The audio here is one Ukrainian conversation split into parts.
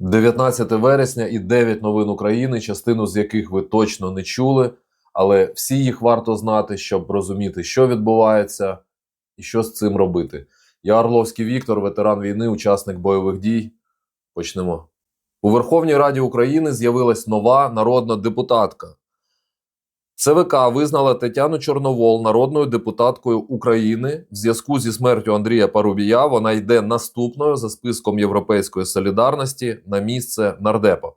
19 вересня і 9 новин України, частину з яких ви точно не чули, але всі їх варто знати, щоб розуміти, що відбувається і що з цим робити. Я Орловський Віктор, ветеран війни, учасник бойових дій. Почнемо. У Верховній Раді України з'явилась нова народна депутатка. ЦВК визнала Тетяну Чорновол народною депутаткою України в зв'язку зі смертю Андрія Парубія. Вона йде наступною за списком Європейської солідарності на місце нардепа.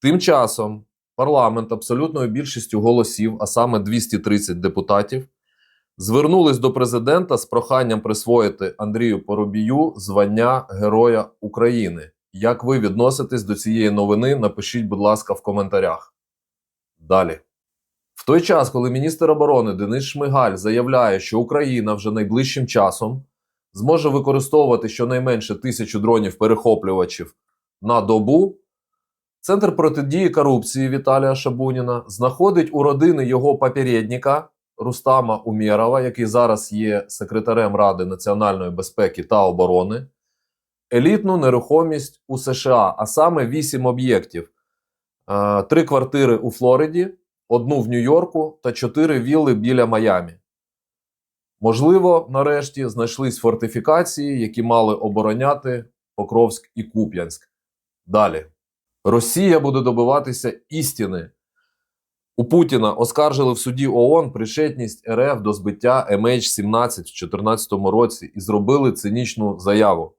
Тим часом парламент абсолютною більшістю голосів, а саме 230 депутатів, звернулись до президента з проханням присвоїти Андрію Парубію звання Героя України. Як ви відноситесь до цієї новини? Напишіть, будь ласка, в коментарях. Далі. В той час, коли міністр оборони Денис Шмигаль заявляє, що Україна вже найближчим часом зможе використовувати щонайменше тисячу дронів-перехоплювачів на добу, Центр протидії корупції Віталія Шабуніна знаходить у родини його попередника Рустама Умєрова, який зараз є секретарем Ради національної безпеки та оборони, елітну нерухомість у США, а саме вісім об'єктів, Е, три квартири у Флориді одну в Нью-Йорку та чотири вілли біля Майамі. Можливо, нарешті знайшлись фортифікації, які мали обороняти Покровськ і Куп'янськ. Далі. Росія буде добиватися істини. У Путіна оскаржили в суді ООН причетність РФ до збиття MH17 в 2014 році і зробили цинічну заяву.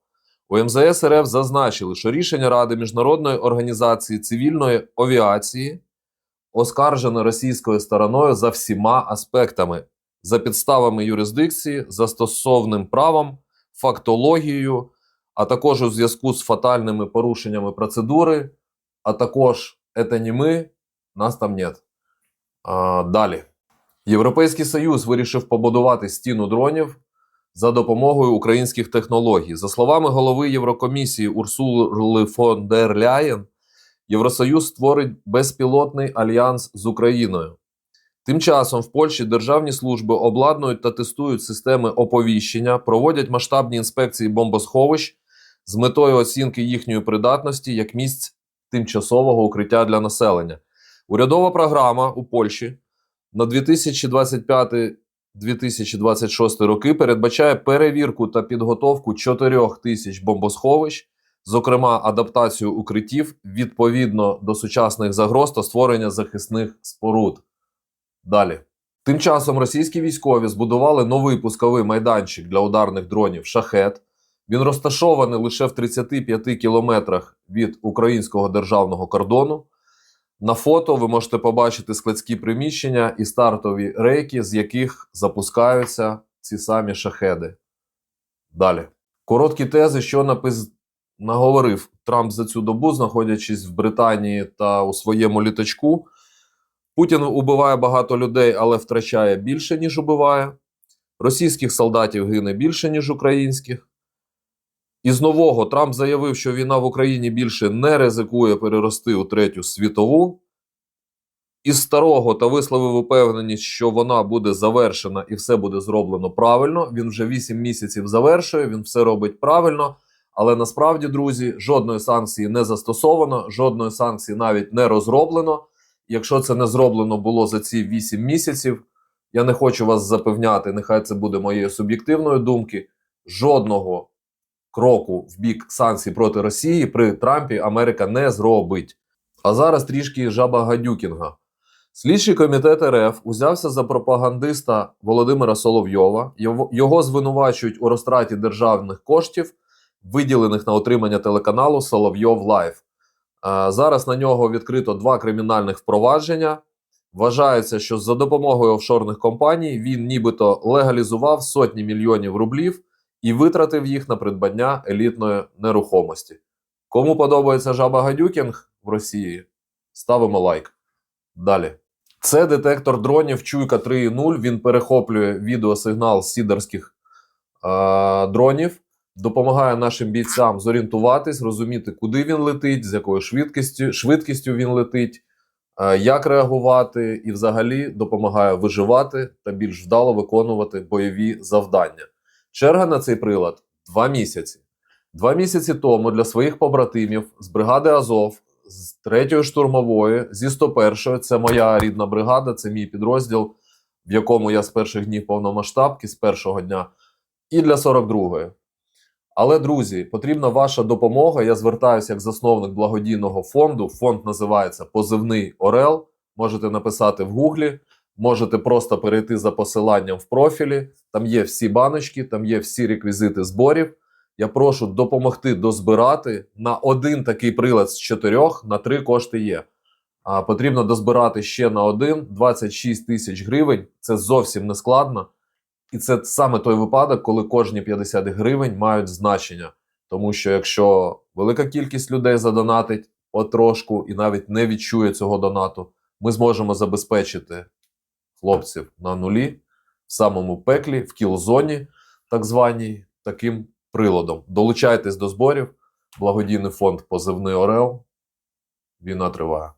У МЗС РФ зазначили, що рішення Ради Міжнародної організації цивільної авіації оскаржено російською стороною за всіма аспектами, за підставами юрисдикції, за стосовним правом, фактологією, а також у зв'язку з фатальними порушеннями процедури, а також «это не ми, нас там нет. А, далі. Європейський Союз вирішив побудувати стіну дронів за допомогою українських технологій. За словами голови Єврокомісії Урсули фон дер Ляєн, Євросоюз створить безпілотний альянс з Україною. Тим часом в Польщі державні служби обладнують та тестують системи оповіщення, проводять масштабні інспекції бомбосховищ з метою оцінки їхньої придатності як місць тимчасового укриття для населення. Урядова програма у Польщі на 2025-2026 роки передбачає перевірку та підготовку 4 тисяч бомбосховищ, зокрема адаптацію укриттів відповідно до сучасних загроз та створення захисних споруд. Далі. Тим часом російські військові збудували новий пусковий майданчик для ударних дронів Шахет. Він розташований лише в 35 кілометрах від українського державного кордону. На фото ви можете побачити складські приміщення і стартові рейки, з яких запускаються ці самі шахеди. Далі. Короткі тези, що напис... наговорив Трамп за цю добу, знаходячись в Британії та у своєму літачку. Путін убиває багато людей, але втрачає більше, ніж убиває. Російських солдатів гине більше, ніж українських. Із нового Трамп заявив, що війна в Україні більше не ризикує перерости у третю світову. Із старого та висловив упевненість, що вона буде завершена і все буде зроблено правильно. Він вже 8 місяців завершує, він все робить правильно. Але насправді, друзі, жодної санкції не застосовано, жодної санкції навіть не розроблено. Якщо це не зроблено було за ці 8 місяців, я не хочу вас запевняти, нехай це буде моєю суб'єктивною думки. Жодного кроку в бік санкцій проти Росії при Трампі Америка не зробить. А зараз трішки жаба гадюкінга. Слідчий комітет РФ узявся за пропагандиста Володимира Соловйова. Його- звинувачують у розтраті державних коштів, виділених на отримання телеканалу Соловйов Лайв. Е, Зараз на нього відкрито два кримінальних впровадження. Вважається, що за допомогою офшорних компаній він нібито легалізував сотні мільйонів рублів і витратив їх на придбання елітної нерухомості. Кому подобається жаба гадюкінг в Росії? Ставимо лайк. Далі. Це детектор дронів Чуйка 3.0. Він перехоплює відеосигнал з сідерських е- дронів, допомагає нашим бійцям зорієнтуватись, розуміти, куди він летить, з якою швидкістю, швидкістю він летить, е, як реагувати, і взагалі допомагає виживати та більш вдало виконувати бойові завдання. Черга на цей прилад 2 місяці. Два місяці тому для своїх побратимів з бригади Азов, з 3-ї штурмової, зі 101-ї, це моя рідна бригада, це мій підрозділ, в якому я з перших днів повномасштабки, з першого дня, і для 42-ї. Але, друзі, потрібна ваша допомога. Я звертаюся як засновник благодійного фонду. Фонд називається Позивний Орел. Можете написати в гуглі, можете просто перейти за посиланням в профілі. Там є всі баночки, там є всі реквізити зборів. Я прошу допомогти дозбирати на один такий прилад з чотирьох, на три кошти є. А потрібно дозбирати ще на один 26 тисяч гривень. Це зовсім не складно. І це саме той випадок, коли кожні 50 гривень мають значення. Тому що якщо велика кількість людей задонатить потрошку і навіть не відчує цього донату, ми зможемо забезпечити хлопців на нулі в самому пеклі, в кіл-зоні, так званій, таким приладом. Долучайтесь до зборів. Благодійний фонд Позивний Орел. Війна триває.